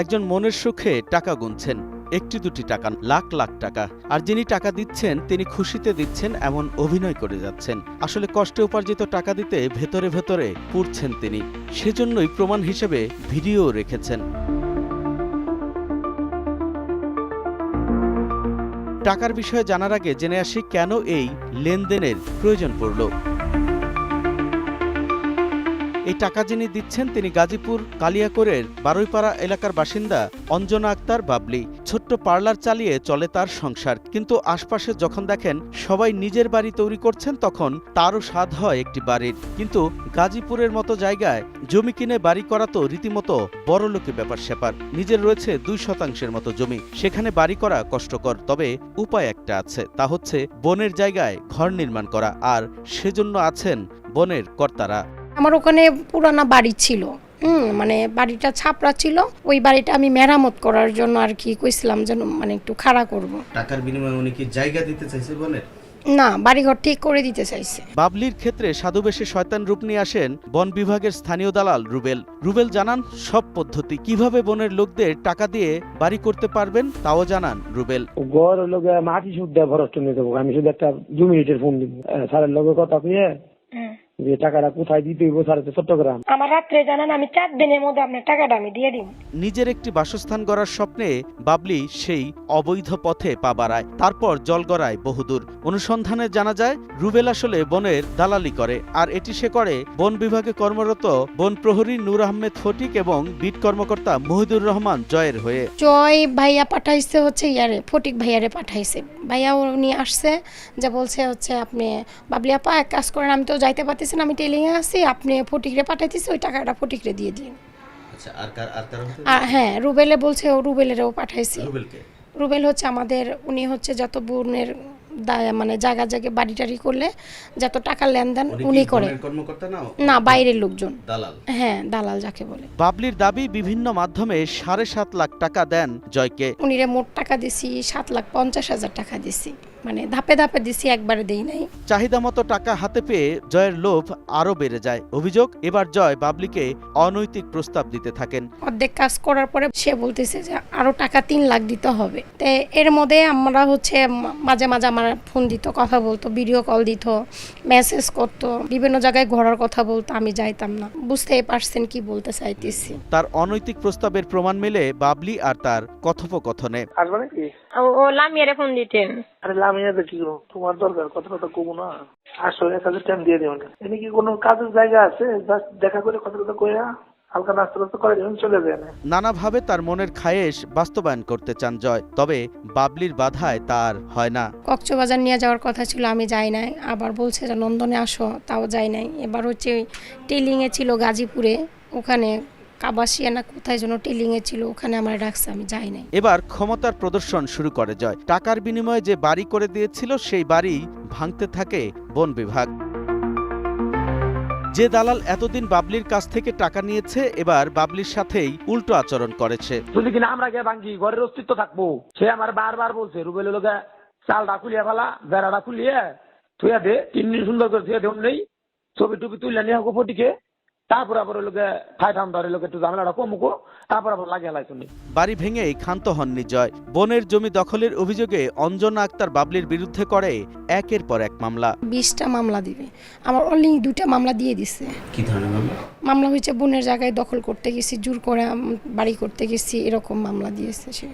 একজন মনের সুখে টাকা গুনছেন, একটি দুটি টাকা, লাখ লাখ টাকা। আর যিনি টাকা দিচ্ছেন, তিনি খুশিতে দিচ্ছেন, এমন অভিনয় করে যাচ্ছেন। আসলে কষ্টে উপার্জিত টাকা দিতে ভেতরে ভেতরে পুড়ছেন তিনি। সেজন্যই প্রমাণ হিসেবে ভিডিও রেখেছেন। টাকার বিষয়ে জানার আগে জেনে আসি কেন এই লেনদেনের প্রয়োজন পড়ল। এই টাকা যিনি দিচ্ছেন, তিনি গাজীপুর কালিয়াকোরের বারুইপাড়া এলাকার বাসিন্দা অঞ্জনা আক্তার বাবলি। ছোট্ট পার্লার চালিয়ে চলে তার সংসার। কিন্তু আশপাশে যখন দেখেন সবাই নিজের বাড়ি তৈরি করছেন, তখন তারও স্বাদ হয় একটি বাড়ির। কিন্তু গাজীপুরের মতো জায়গায় জমি কিনে বাড়ি করা তো রীতিমতো বড়লোকে ব্যাপার স্যাপার। নিজের রয়েছে দুই শতাংশের মতো জমি। সেখানে বাড়ি করা কষ্টকর। তবে উপায় একটা আছে। তা হচ্ছে বনের জায়গায় ঘর নির্মাণ করা। আর সেজন্য আছেন বনের কর্তারা। আমার ওখানে পুরানা বাড়ি ছিল হুম মানে বাড়িটা ছাপড়া ছিল। ওই বাড়িটা আমি মেরামত করার জন্য আর কি কইছিলাম যেন মানে একটু খাড়া করব। টাকার বিনিময়ে উনি কি জায়গা দিতে চাইছে বনের না বাড়িঘর ঠিক করে দিতে চাইছে। বাবলির ক্ষেত্রে সাধুবেশে শয়তান রূপ নিয়ে আসেন বন বিভাগের স্থানীয় দালাল রুবেল। রুবেল জানান সব পদ্ধতি কীভাবে বনের লোকদের টাকা দিয়ে বাড়ি করতে পারবেন তাও জানান রুবেল। গড় গিয়ে মাটি দেয় ভরষ্ট নিয়ে দেবো আমি শুধু একটা দু মিনিটের ফোন দিব। স্যারের লগে কথা নিয়ে যে টাকাটা কোথায় দিতে হইব তো চট্টগ্রাম। আমার রাত্রে জানান আমি চার দিনের মধ্যে আপনার টাকাটা আমি দিয়ে দিব নিজের একটি বাসস্থান গড়ার স্বপ্নে বাবলি সেই অবৈধ পথে পা বাড়ায় তারপর জল গড়ায় বহুদূর। অনুসন্ধানে জানা যায় রুবেল আসলে বনের দালালি করে আর এটি সে করে বন বিভাগে কর্মরত বন প্রহরী নূর আহমেদ ফটিক এবং বিট কর্মকর্তা মহিদুর রহমান জয়ের হয়ে। জয় ভাইয়া পাঠাইছে হচ্ছে ইয়ারে ফটিক ভাইয়ারে পাঠাইছে। ভাইয়া উনি আসছে যে বলছে হচ্ছে আপনি বাবলি আপা এক কাজ করেন আমি তো যাইতে পারতেছি না আমি টেলিংয়ে আছি আপনি ফটিকরে পাঠাইতেছি ওই টাকাটা ফটিকরে দিয়ে দিন। আচ্ছা আর কার আর কার আর হ্যাঁ রুবেলে বলছে ও রুবেলেরও পাঠাইছি। রুবেলকে? রুবেল হচ্ছে আমাদের উনি হচ্ছে যত বোনের মানে জায়গা জায়গায় বাড়ি টাড়ি করলে যত টাকা লেনদেন উনি করে। না বাইরের লোকজন। দালাল। হ্যাঁ দালাল যাকে বলে। বাবলির দাবি বিভিন্ন মাধ্যমে সাড়ে সাত লাখ টাকা দেন জয়কে। উনিরে মোট টাকা দিছি সাত লাখ পঞ্চাশ হাজার টাকা দিছি। মানে ধাপে ধাপে দিছি একবারে দেই নাই। চাহিদা মতো টাকা হাতে পেয়ে জয়ের লোভ আরও বেড়ে যায়। অভিযোগ এবার জয় বাবলিকে অনৈতিক প্রস্তাব দিতে থাকেন। অর্ধেক কাজ করার পরে সে বলতেছে যে আরও টাকা তিন লাখ দিতে হবে। তো এর মধ্যে আমরা হচ্ছে মাঝে মাঝে আমার ফোন দিত কথা বলতো ভিডিও কল দিত মেসেজ করতো বিভিন্ন জায়গায় ঘোরার কথা বলতো আমি যাইতাম না। বুঝতেই পারছেন কি বলতে চাইতেছি। তার অনৈতিক প্রস্তাবের প্রমাণ মেলে বাবলি আর তার কথোপকথনে। আসবে নাকি? ও লামিয়ারে ফোন দিতেন। আরে লামিয়া তো কি তোমার দরকার কথা কথা কমু না। আসো এক হাজার টাইম দিয়ে দেবেন এনে কি কোনো কাজের জায়গা আছে? জাস্ট দেখা করে কথা কথা কইয়া। হালকা নাস্তা করে দেবেন চলে যায় নানাভাবে তার মনের খায়েশ বাস্তবায়ন করতে চান জয় তবে বাবলির বাধায় তার হয় না। কক্সবাজার নিয়ে যাওয়ার কথা ছিল আমি যাই নাই। আবার বলছে যে নন্দনে আসো। তাও যাই নাই। এবার হচ্ছে টেলিংয়ে ছিল গাজীপুরে ওখানে কাবাসিয়া না কোথায় যেন টেলিংয়ে ছিল ওখানে আমার ডাকছে আমি যাই নাই। এবার ক্ষমতার প্রদর্শন শুরু করে জয়। টাকার বিনিময়ে যে বাড়ি করে দিয়েছিল সেই বাড়ি ভাঙতে থাকে বন বিভাগ। যে দালাল এতদিন বাবলির কাছ থেকে টাকা নিয়েছে, এবার বাবলির সাথেই উল্টো আচরণ করেছে। যদি কিনা আমরা গে ভাঙ্গি, ঘরের অস্তিত্ব থাকব। সে আমার বারবার বলছে রুবেল লোকে চালটা খুলিয়ে ফেলা, বেড়াটা খুলিয়ে থুয়া দে, তিন দিন সুন্দর করে থুয়া দেন নেই ছবি টুপি তুলে নিয়ে ফটিকে। তারপর আবার লোকে ঠাই ঠান লোকে একটু ঝামেলাটা কমুকো তারপর আবার লাগিয়ে লাইছো বাড়ি ভেঙেই ক্ষান্ত হননি জয় বনের জমি দখলের অভিযোগে অঞ্জনা আক্তার বাবলির বিরুদ্ধে করে একের পর এক মামলা। বিশটা মামলা দিবে। আমার অনলি দুইটা মামলা দিয়ে দিছে। কি ধরনের মামলা? মামলা হয়েছে বোনের জায়গায় দখল করতে গেছি জোর করে আম, বাড়ি করতে গেছি এরকম মামলা দিয়েছে সে।